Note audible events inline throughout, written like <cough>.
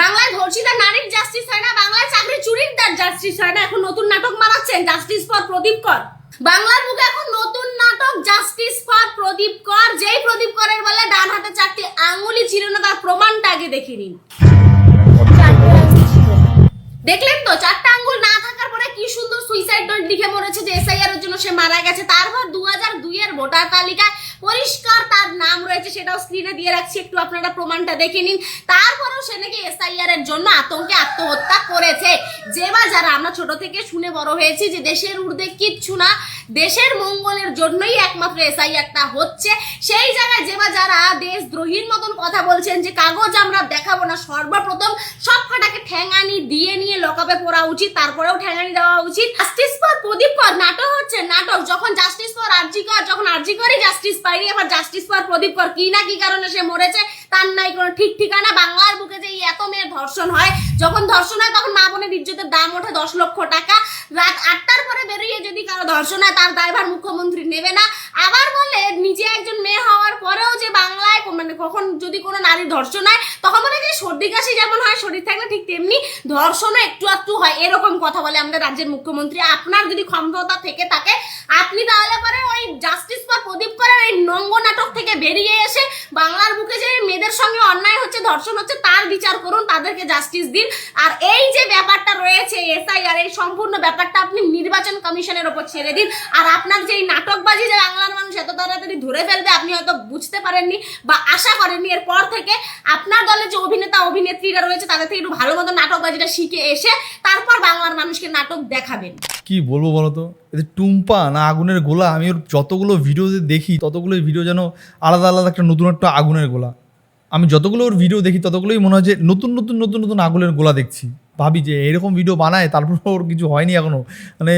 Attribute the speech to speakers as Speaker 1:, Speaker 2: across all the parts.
Speaker 1: বাংলায় ধর্ষিতা নারীর জাস্টিস হয় না, বাংলায় চাকরি চুরির তার জাস্টিস হয় না, এখন নতুন নাটক মারাচ্ছেন জাস্টিস ফর প্রদীপ কর। বাংলার বুকে এখন নতুন নাটক জাস্টিস ফর প্রদীপ কর, যেই প্রদীপ করের বলে ডান হাতে চারটি আঙুলি ছিল না, তার প্রমাণটা আগে দেখে নিন। দেখলেন তো, চারটা আঙ্গুল না থাকার পরে কি সুন্দর সুইসাইড নোট লিখে মরেছে যে এসআইআর এর জন্য সে মারা গেছে। তারপর দু হাজার দুই এর ভোটার তালিকায় পরিষ্কার রয়েছে সেটাও স্ক্রিনে দিয়ে রাখছি, একটু আপনারা প্রমাণটা দেখে নিন। তারপরেও সে নাকি এসআইআর এর জন্য আতঙ্কে আত্মহত্যা করেছে। যে বা যারা, আমরা ছোট থেকে শুনে বড় হয়েছি যে দেশের ঊর্ধ্বে কিচ্ছু না, দেশের মঙ্গলের জন্যই একমাত্র এসআইআরটা হচ্ছে। সেই জায়গায় যে বা যারা দেশদ্রোহীর মতন কথা বলছেন যে কাগজ আমরা দেখাবো না, সর্বপ্রথম সব ফাটাকে ঠ্যাঙানি দিয়ে নিয়ে লকাপে পড়া উচিত, তারপরেও ঠ্যাঙানি দেওয়া উচিত। জাস্টিস ফর প্রদীপ কর, নাটক হচ্ছে নাটক। যখন জাস্টিস ফর আরজি কর, যখন আরজি করই জাস্টিস পাইনি, এবার জাস্টিস ফর প্রদীপ কর কি না কি কারণে সে মরেছে, তার নাই কোনো ঠিক ঠিকানা। বাংলার বুকে যে এত মেয়ের ধর্ষণ হয়, যখন ধর্ষণ হয় তখন মা বোনের ইজ্জতের দাম ওঠে দশ লক্ষ টাকা। রাত আটটার পরে বেরিয়ে যদি কারও ধর্ষণ হয়, তার দায়ভার মুখ্যমন্ত্রী নেবে না। আবার বলে, নিজে একজন মেয়ে হওয়ার পরেও যে বাংলায় মানে কখন যদি কোনো নারী ধর্ষণ হয়, তখন বলে যে সর্দি কাশি যেমন হয়, শরীর থাকলে ঠিক তেমনি ধর্ষণও একটু একটু হয়। এরকম কথা বলে আমাদের রাজ্যের মুখ্যমন্ত্রী। আপনার যদি ক্ষমতা থেকে থাকে, আপনি তাহলে পরে ওই জাস্টিস ফর প্রদীপ করেন এই নঙ্গ নাটক থেকে বেরিয়ে এসে বাংলার বুকে যে মেয়েদের সঙ্গে অন্যায় হচ্ছে, ধর্ষণ হচ্ছে, তার বিচার করুন, তাদেরকে জাস্টিস দিন। আর এই যে ব্যাপারটা রয়েছে এসআইআর এই সম্পূর্ণ ব্যাপারটা আপনি নির্বাচন কমিশনের ওপর ছেড়ে দিন। আর আপনার যে এই নাটকবাজি যে বাংলার মানুষ এত তাড়াতাড়ি ধরে ফেলবে, আপনি হয়তো বুঝতে পারেননি বা আশা করেননি। এরপর থেকে আপনার দলে যে অভিনেতা, অভিনেত্রীরা রয়েছে, তাদের থেকে একটু ভালো মতো নাটকবাজিটা শিখে এসে তারপর বাংলার মানুষকে নাটক দেখাবেন।
Speaker 2: কি বলব বলো তো? এদের টুম্পা না আগুনের গোলা? আমি ওর যতগুলো ভিডিও দেখি ততগুলো ভিডিও যেন আলাদা আলাদা একটা নতুন একটা আগুনের গোলা। আমি যতগুলো ওর ভিডিও দেখি, ততগুলোই মনে হয় যে নতুন নতুন নতুন নতুন আগুনের গোলা দেখছি। ভাবি যে এরকম ভিডিও বানায়, তারপর <laughs> ওর কিছু হয়নি এখনও মানে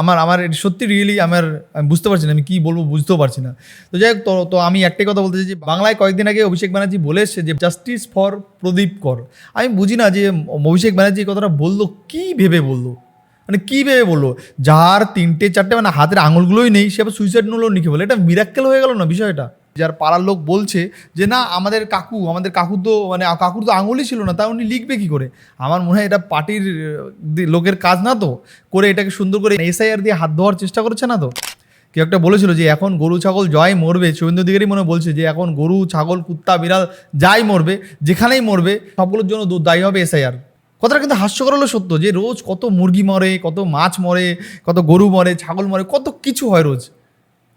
Speaker 2: আমার আমার সত্যি রিয়েলি আমার, আমি বুঝতে পারছি না, আমি কী বলব বুঝতেও পারছি না। তো যাই হোক, তো তো আমি একটাই কথা বলতে চাই যে বাংলায় কয়েকদিন আগে অভিষেক ব্যানার্জি বলে এসছে যে জাস্টিস ফর প্রদীপ কর। আমি বুঝি না যে অভিষেক ব্যানার্জি কথাটা বলল, কী ভেবে বলল? মানে কী ভেবে বলল? যার তিনটে, চারটে মানে হাতের আঙুলগুলোই নেই, সে আবার সুইসাইড নোটও লিখে বলে? এটা মিরাক্কেল হয়ে গেল না বিষয়টা? যার পাড়ার লোক বলছে যে, না, আমাদের কাকু আমাদের কাকু তো মানে কাকুর তো আঙুলই ছিল না, তা উনি লিখবে কি করে? আমার মনে হয় এটা পার্টির লোকের কাজ না তো, করে এটাকে সুন্দর করে এসআইআর দিয়ে হাত ধোয়ার চেষ্টা করছে না তো? কেউ একটা বলেছিল যে, এখন গরু, ছাগল জয় মরবে। শুভেন্দু দিকেরই মনে বলছে যে, এখন গরু, ছাগল, কুত্তা, বিড়াল যাই মরবে, যেখানেই মরবে, সবগুলোর জন্য দায়ী হবে এসআইআর। কথাটা কিন্তু হাস্যকর হলো সত্য, যে রোজ কত মুরগি মরে, কত মাছ মরে, কত গরু মরে, ছাগল মরে, কত কিছু হয় রোজ।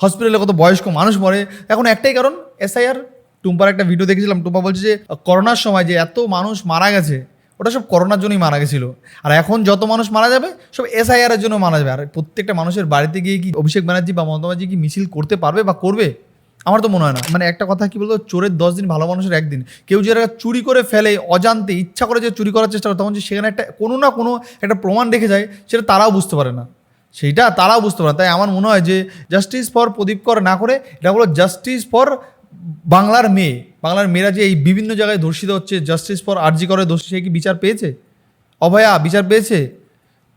Speaker 2: হসপিটালে কত বয়স্ক মানুষ মরে। এখন একটাই কারণ এসআইআর টুম্পার একটা ভিডিও দেখেছিলাম, টুম্পা বলছে যে, করোনার সময় যে এত মানুষ মারা গেছে, ওটা সব করোনার জন্যই মারা গেছিল। আর এখন যত মানুষ মারা যাবে, সব এসআইআর এর জন্য মারা যাবে। আর প্রত্যেকটা মানুষের বাড়িতে গিয়ে কি অভিষেক ব্যানার্জি বা মমতা ব্যানার্জি কি মিছিল করতে পারবে বা করবে? আমার তো মনে হয় না। মানে একটা কথা কি বলতো, চোরের দশ দিন ভালো মানুষের একদিন। কেউ যারা চুরি করে ফেলে, অজান্তে ইচ্ছা করে যে চুরি করার চেষ্টা করে, তখন যে সেখানে একটা কোনো না কোনো একটা প্রমাণ রেখে যায়, সেটা তারাও বুঝতে পারে না। সেইটা তারাও বুঝতে পারে। তাই আমার মনে হয় যে জাস্টিস ফর প্রদীপ কর না করে, এটা হলো জাস্টিস ফর বাংলার মেয়ে। বাংলার মেয়েরা যে এই বিভিন্ন জায়গায় ধর্ষিত হচ্ছে জাস্টিস ফর আরজি করে দোষী সে কি বিচার পেয়েছে? অভয়া, বিচার পেয়েছে?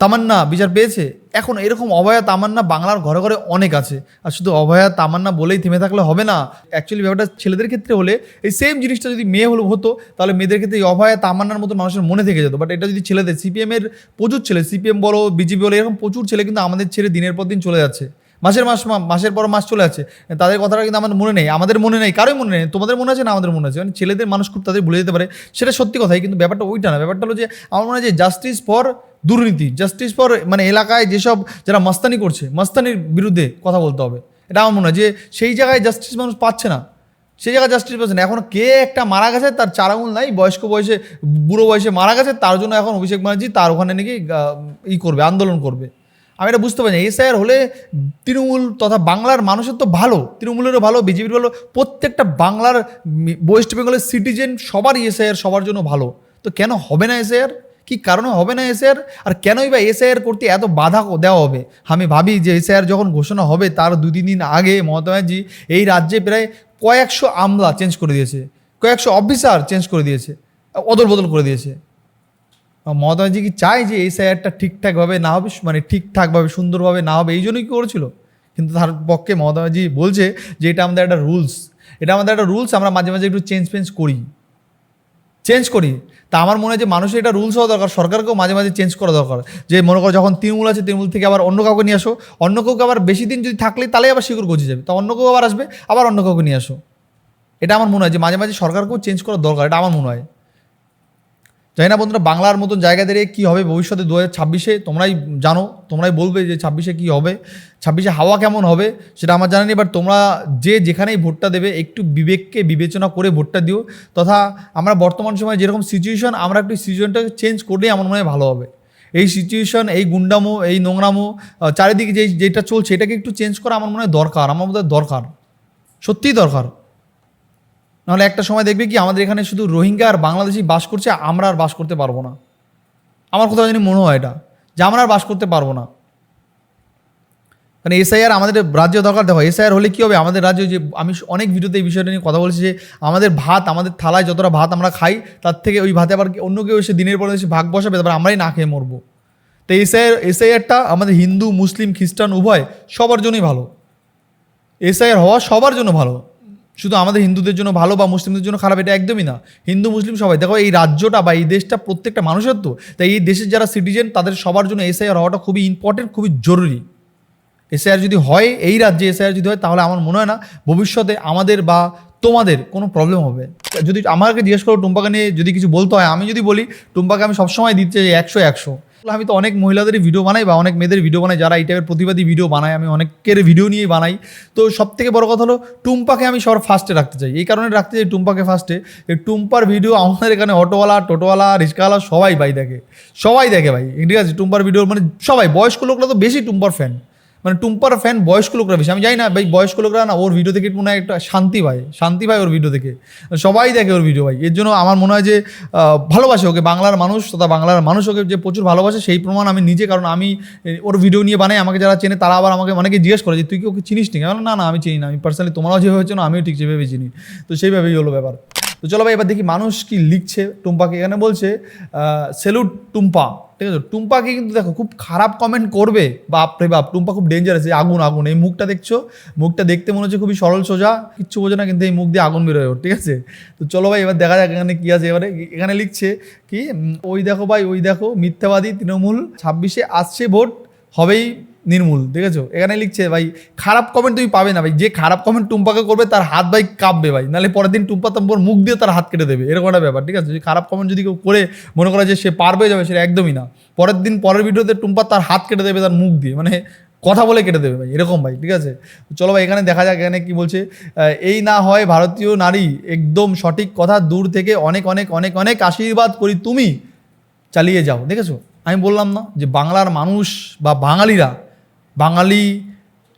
Speaker 2: তামান্না, বিচার পেয়েছে? এখন এরকম অভয়া, তামান্না বাংলার ঘরে ঘরে অনেক আছে। আর শুধু অভয়া, তামান্না বলেই থেমে থাকলে হবে না। অ্যাকচুয়ালি ব্যাপারটা ছেলেদের ক্ষেত্রে হলে এই সেম জিনিসটা যদি মেয়ে হলো হতো, তাহলে মেয়েদের ক্ষেত্রে এই অভয়া, তামান্নার মতো মানুষের মনে থেকে যেত। বাট এটা যদি ছেলেদের সিপিএমের প্রচুর ছেলে সিপিএম বলো বিজেপি বলো, এরকম প্রচুর ছেলে কিন্তু আমাদের ছেড়ে দিনের পর দিন চলে যাচ্ছে। মাসের মাস মাসের পর মাস চলে যাচ্ছে। তাদের কথাটা কিন্তু আমাদের মনে নেই। আমাদের মনে নেই। কারোই মনে নেই? তোমাদের মনে আছে না আমাদের মনে আছে? মানে ছেলেদের মানুষ খুব তাদের ভুলে যেতে পারে। সেটা সত্যি কথাই, কিন্তু ব্যাপারটা ওইটা না। ব্যাপারটা হলো যে, আমার মনে হয় যে জাস্টিস ফর দুর্নীতি জাস্টিস ফর মানে এলাকায় যেসব যারা মাস্তানি করছে, মাস্তানির বিরুদ্ধে কথা বলতে হবে। এটা আমার মনে হয় যে সেই জায়গায় জাস্টিস মানুষ পাচ্ছে না। সেই জায়গায় জাস্টিস পাচ্ছে না এখন কে একটা মারা গেছে তার চার আঙুল নাই, বয়স্ক বয়সে, বুড়ো বয়সে মারা গেছে, তার জন্য এখন অভিষেক ব্যানার্জি তার ওখানে নাকি ই করবে, আন্দোলন করবে। আমি এটা বুঝতে পারি না। এসআইআর হলে তৃণমূল তথা বাংলার মানুষের তো ভালো, তৃণমূলেরও ভালো, বিজেপির ভালো, প্রত্যেকটা বাংলার ওয়েস্ট বেঙ্গলের সিটিজেন সবারই এসআইআর সবার জন্য ভালো। তো কেন হবে না এসআইআর? কি কারণে হবে না এসআইআর? আর কেনই বা এসআইআর করতে এত বাধা দেওয়া হবে? আমি ভাবি যে এসআইআর যখন ঘোষণা হবে, তার দুই, তিন দিন আগে মমতা ব্যানার্জি এই রাজ্যে প্রায় কয়েকশো আমলা চেঞ্জ করে দিয়েছে। কয়েকশো অফিসার চেঞ্জ করে দিয়েছে। অদল বদল করে দিয়েছে। মমতা ব্যানার্জি কি চায় যে এই স্যারটা ঠিকঠাকভাবে না হবে মানে ঠিকঠাকভাবে, সুন্দরভাবে না হবে, এই জন্যই কি করেছিল? কিন্তু তার পক্ষে মমতা ব্যানার্জি বলছে যে এটা আমাদের একটা রুলস এটা আমাদের একটা রুলস আমরা মাঝে মাঝে একটু চেঞ্জ ফেঞ্জ করি। চেঞ্জ করি, তা আমার মনে হয় যে মানুষের এটা রুলস হওয়া দরকার, সরকারকেও মাঝে মাঝে চেঞ্জ করা দরকার। যে মনে করো যখন তৃণমূল আছে, তৃণমূল থেকে আবার অন্য কাউকে নিয়ে আসো, অন্য কাউকে আবার বেশি দিন যদি থাকলে তাহলে আবার শিকড় গজে যাবে, তা অন্য কেউ আবার আসবে, আবার অন্য কাউকে নিয়ে আসো। এটা আমার মনে হয় যে মাঝে মাঝে সরকারকেও চেঞ্জ করা দরকার, এটা আমার মনে হয়। জানি না বন্ধুরা, বাংলার মতন জায়গা দাঁড়িয়ে কী হবে ভবিষ্যতে দু হাজার ছাব্বিশে? তোমরাই জানো, তোমরাই বলবে যে ছাব্বিশে কী হবে, ছাব্বিশে হাওয়া কেমন হবে সেটা আমার জানা নেই বাট তোমরা যে যেখানেই ভোটটা দেবে, একটু বিবেককে বিবেচনা করে ভোটটা দিও, তথা আমরা বর্তমান সময়ে যেরকম সিচুয়েশন আমরা একটু সিচুয়েশনটাকে চেঞ্জ করলেই আমার মনে হয় ভালো হবে। এই সিচুয়েশন এই গুন্ডামো, এই নোংরামো চারিদিকে যে যেটা চলছে, এটাকে একটু চেঞ্জ করা আমার মনে হয় দরকার, আমার মধ্যে দরকার, সত্যিই দরকার। নাহলে একটা সময় দেখবে কি আমাদের এখানে শুধু রোহিঙ্গা আর বাংলাদেশি বাস করছে, আমরা আর বাস করতে পারব না। আমার কোথাও জানি মনে হয় এটা, যে আমরা আর বাস করতে পারব না। মানে এসআইআর আমাদের রাজ্য দরকার, দেখো এসআইআর হলে কী হবে? আমাদের রাজ্যে যে, আমি অনেক ভিডিওতে এই বিষয়টা নিয়ে কথা বলেছি যে, আমাদের ভাত, আমাদের থালায় যতটা ভাত আমরা খাই, তার থেকে ওই ভাতে আবার অন্য কেউ এসে দিনের পর এসে ভাগ বসাবে, তারপর আমরাই না খেয়ে মরবো। তো এসআইআর, এসআইআরটা আমাদের হিন্দু, মুসলিম, খ্রিস্টান, উভয় সবার জন্যই ভালো। এসআইআর হওয়া সবার জন্য ভালো। শুধু আমাদের হিন্দুদের জন্য ভালো বা মুসলিমদের জন্য খারাপ, এটা একদমই না। হিন্দু, মুসলিম সবাই। দেখো, এই রাজ্যটা বা এই দেশটা প্রত্যেকটা মানুষের তো। তাই এই দেশের যারা সিটিজেন তাদের সবার জন্য এসআইআর হওয়াটা খুবই ইম্পর্টেন্ট খুবই জরুরি। এসআইআর যদি হয়, এই রাজ্যে এসআইআর যদি হয়, তাহলে আমার মনে হয় না ভবিষ্যতে আমাদের বা তোমাদের কোনো প্রবলেম হবে। যদি আমাকে জিজ্ঞেস করো টুম্পাকে নিয়ে যদি কিছু বলতে হয়, আমি যদি বলি, টুম্পাকে আমি সবসময় দিতে চাই একশো একশো। আমি তো অনেক মহিলাদেরই ভিডিও বানাই বা অনেক মেয়েদের ভিডিও বানাই, যারা এই টাইপের প্রতিবাদী ভিডিও বানাই আমি অনেকের ভিডিও নিয়েই বানাই। তো সব থেকে বড় কথা হলো, টুম্পাকে আমি সবার ফার্স্টে রাখতে চাই। এই কারণে রাখতে চাই টুম্পাকে ফার্স্টে এই টুম্পার ভিডিও আমাদের এখানে অটোওয়ালা, টোটোওয়ালা, রিক্সাওয়ালা সবাই ভাই দেখে। সবাই দেখে ভাই, ঠিক আছে? টুম্পার ভিডিও মানে সবাই, বয়স্ক লোকরা তো বেশি টুম্পার ফ্যান মানে টুম্পার ফ্যান বয়স্ক লোকরা বেশি। আমি জানি না, ভাই, বয়স্ক লোকরা না, ওর ভিডিও থেকে মনে হয় একটা শান্তি পায়। শান্তি পায় ওর ভিডিও থেকে সবাই দেখে ওর ভিডিও ভাই। এর জন্য আমার মনে হয় যে ভালোবাসে ওকে। বাংলার মানুষ তথা বাংলার মানুষ ওকে যে প্রচুর ভালোবাসে, সেই প্রমাণ আমি নিজে, কারণ আমি ওর ভিডিও নিয়ে বানাই, আমাকে যারা চেনে, তারা আবার আমাকে, অনেকে জিজ্ঞেস করে যে, তুই কি ওকে চিনিস নি? না না, আমি চিনি না। আমি পার্সোনালি তোমারও যেভাবে চেনো, আমিও ঠিক যেভাবে চিনি। তো সেইভাবেই হলো ব্যাপার। তো চলো ভাই, এবার দেখি মানুষ কি লিখছে। টুম্পাকে এখানে বলছে সেলুট টুম্পা। ঠিক আছে? টুম্পাকে কিন্তু দেখো খুব খারাপ কমেন্ট করবে। বাপ রে বাপ, টুম্পা খুব ডেঞ্জারাস এই আগুন আগুন, এই মুখটা দেখছ? মুখটা দেখতে মনে হচ্ছে খুবই সরল সোজা, কিচ্ছু বোঝে না, কিন্তু এই মুখ দিয়ে আগুন বেরোয় ঠিক আছে? তো চলো ভাই, এবার দেখা যাক এখানে কী আছে। এবারে এখানে লিখছে কি ওই দেখো ভাই, ওই দেখো, মিথ্যাবাদী তৃণমূল ছাব্বিশে আসছে ভোট, হবেই নির্মূল আছে এখানে লিখছে, ভাই, খারাপ কমেন্ট তুমি পাবে না, ভাই। যে খারাপ কমেন্ট টুম্পাকে করবে, তার হাত ভাই কাঁপবে, ভাই। নাহলে পরের দিন টুম্পা তোমার মুখ দিয়ে তার হাত কেটে দেবে। এরকম একটা ব্যাপার, ঠিক আছে? খারাপ কমেন্ট যদি কেউ করে, মনে করা যে সে পারবে, যাবে, সেটা একদমই না। পরের দিন, পরের ভিডিওতে টুম্পা তার হাত কেটে দেবে, তার মুখ দিয়ে। মানে কথা বলে কেটে দেবে, ভাই। এরকম, ভাই, ঠিক আছে? চলো, ভাই, এখানে দেখা যাক, এখানে কি বলছে এই না হয় ভারতীয় নারী একদম সঠিক কথা, দূর থেকে অনেক অনেক অনেক অনেক আশীর্বাদ করি তুমি। চালিয়ে যাও। দেখেছ? আমি বললাম না যে বাংলার মানুষ বা বাঙালিরা বাঙালি,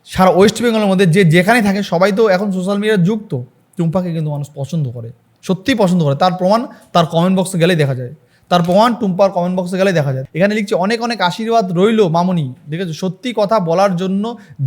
Speaker 2: সারা ওয়েস্ট বেঙ্গলের মধ্যে যে যেখানে থাকে, সবাই তো এখন সোশ্যাল মিডিয়ার যুক্ত। টুম্পাকে কিন্তু মানুষ পছন্দ করে, সত্যিই পছন্দ করে। তার প্রমাণ তার কমেন্ট বক্সে গেলেই দেখা যায়। তার প্রমাণ টুম্পার কমেন্ট বক্সে গেলে দেখা যায়। এখানে লিখছে, অনেক অনেক আশীর্বাদ রইল মামনি। দেখেছ? সত্যি কথা বলার জন্য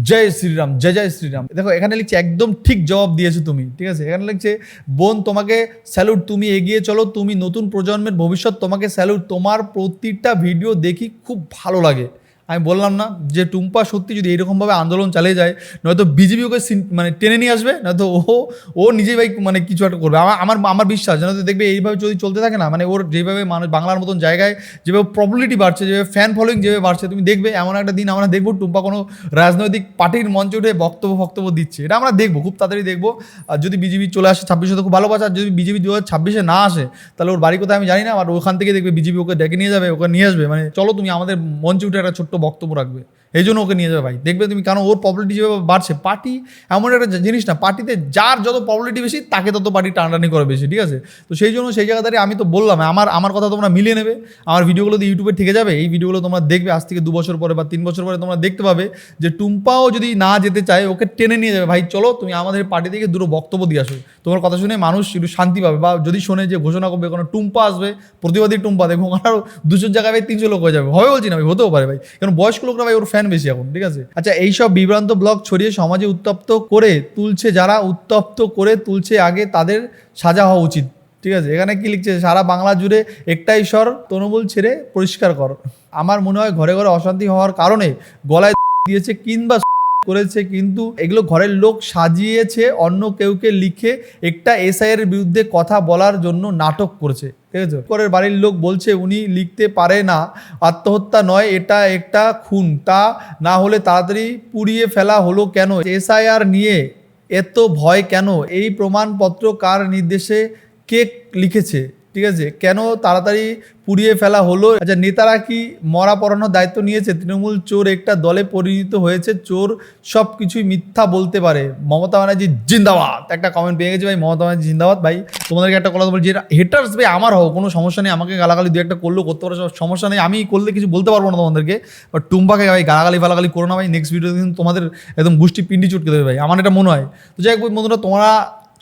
Speaker 2: জয় শ্রীরাম, জয় জয় শ্রীরাম। দেখো, এখানে লিখছে, একদম ঠিক জবাব দিয়েছ তুমি। ঠিক আছে? এখানে লিখছে, বোন, তোমাকে স্যালুট তুমি এগিয়ে চলো, তুমি নতুন প্রজন্মের ভবিষ্যৎ তোমাকে স্যালুট তোমার প্রতিটা ভিডিও দেখি খুব ভালো লাগে। আমি বললাম না যে টুম্পা সত্যি যদি এরকমভাবে আন্দোলন চালিয়ে যায়, নয়তো বিজেপি ওকে মানে টেনে নিয়ে আসবে, নয়তো ও ও নিজেই ভাই মানে কিছু একটা করবে। আমার আমার আমার বিশ্বাস নয়তো দেখবে এইভাবে যদি চলতে থাকে না মানে ওর যেভাবে মানুষ বাংলার মতন জায়গায় যেভাবে পপুলারিটি বাড়ছে, যেভাবে ফ্যান ফলোয়িং যেভাবে বাড়ছে, তুমি দেখবে এমন একটা দিন আমরা দেখব টুম্পা কোনো রাজনৈতিক পার্টির মঞ্চে উঠে বক্তব্য বক্তব্য দিচ্ছে। এটা আমরা দেখব, খুব তাড়াতাড়ি দেখব। আর যদি বিজেপি চলে আসে ছাব্বিশে তো খুব ভালো আর যদি বিজেপি দু হাজার ছাব্বিশে না আসে, তাহলে ওর বাড়ি কোথায় আমি জানি না আর ওখান থেকে দেখবে বিজেপি ওকে ডেকে নিয়ে যাবে, ওকে নিয়ে আসবে। মানে চলো তুমি আমাদের মঞ্চে উঠে একটা ছোট্ট বক্তব্য রাখবে। এই জন্য ওকে নিয়ে যাবে ভাই। দেখবে তুমি কারণ ওর পপুলারিটি যেভাবে বাড়ছে পার্টি এমন একটা জিনিস না পার্টিতে যার যত পপুলারিটি বেশি, তাকে তত পার্টি টানটানি করে বেশি, ঠিক আছে? তো সেই জন্য সেই জায়গা আমি তো বললাম, আমার আমার কথা তোমরা মিলিয়ে নেবে। আমার ভিডিওগুলো তো ইউটিউবে থেকে যাবে, এই ভিডিওগুলো তোমরা দেখবে, আজ থেকে দু বছর পরে বা তিন বছর পরে তোমরা দেখতে পাবে যে টুম্পাও যদি না যেতে চায়, ওকে টেনে নিয়ে যাবে। ভাই, চলো, তুমি আমাদের পার্টি থেকে দুটো বক্তব্য দিয়ে আসো। তোমার কথা শুনে মানুষ একটু শান্তি পাবে বা যদি শোনে যে ঘোষণা করবে কোনো টুম্পা আসবে, প্রতিবাদী টুম্পা ওখানে আরও দুশোর জায়গায় তিনশো লোক হয়ে যাবে। হবে বলছি না ভাই, হতেও পারে ভাই। কারণ বয়স্ক লোকরা ভাই ওর ফ্যান বেশি এখন, ঠিক আছে? আচ্ছা এইসব বিভ্রান্ত ব্লগ ছড়িয়ে সমাজে উত্তপ্ত করে তুলছে যারা, উত্তপ্ত করে তুলছে আগে তাদের সাজা হওয়া উচিত, ঠিক আছে? এখানে কি লিখছে? সারা বাংলা জুড়ে একটাই স্বর, তৃণমূল ছেড়ে পরিষ্কার কর। আমার মনে হয় ঘরে ঘরে অশান্তি হওয়ার কারণে গলায় <laughs> দিয়েছে কিংবা <laughs> করেছে, কিন্তু এগুলো ঘরের লোক সাজিয়েছে, অন্য কেউকে লিখে একটা এসআইয়ের বিরুদ্ধে কথা বলার জন্য নাটক করেছে। ঠিক আছে? পরের বাড়ির লোক বলছে, উনি লিখতে পারে না। আত্মহত্যা নয়, এটা একটা খুন। তা না হলে তাড়াতাড়ি পুড়িয়ে ফেলা হলো কেন? এসআইআর নিয়ে এত ভয় কেন? এই প্রমাণপত্র কার নির্দেশে কে লিখেছে? ঠিক আছে? কেন তাড়াতাড়ি পুড়িয়ে ফেলা হলো? আচ্ছা নেতারা কি মরা পড়ানোর দায়িত্ব নিয়েছে? তৃণমূল চোর একটা দলে পরিণত হয়েছে। চোর সব কিছুই মিথ্যা বলতে পারে। মমতা ব্যানার্জি জিন্দাবাদ। একটা কমেন্ট পেয়ে গেছে ভাই। মমতা ব্যানার্জি জিন্দাবাদ ভাই। তোমাদেরকে একটা কথা বলছি হেটার্স ভাই আমার হোক কোনো সমস্যা নেই। আমাকে গালাগালি দু একটা করলেও করতে পারো সমস্যা নেই। আমি করলে কিছু বলতে পারব না তোমাদেরকে। বাট টুম্পাকে ভাই গালাগালি ফালাগালি করো না ভাই। নেক্সট ভিডিও কিন্তু তোমাদের একদম গুষ্টি পিন্ডি চটকে দেবে ভাই। আমার এটা মনে হয়। তো যাই হোক বন্ধুরা, তোমরা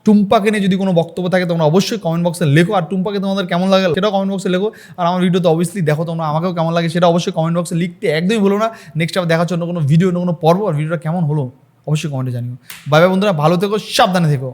Speaker 2: টুম্পাকে নিয়ে যদি কোনো বক্তব্য থাকে, তোমরা অবশ্যই কমেন্ট বক্সে লেখো। আর টুম্পাকে তোমাদের কেমন লাগে, সেটাও কমেন্ট বক্সে লেখো। আর আমার ভিডিও তো অবশ্যই দেখো তোমরা আমাকেও কেমন লাগে, সেটা অবশ্যই কমেন্ট বক্সে লিখতে একদমই ভুলো না। নেক্সট আবার দেখার জন্য কোনো ভিডিও অন্য কোনো পর্ব আর ভিডিওটা কেমন হলো, অবশ্যই কমেন্টে জানিও। বাই বাই বন্ধুরা, ভালো থেকো, সাবধানে থেকো।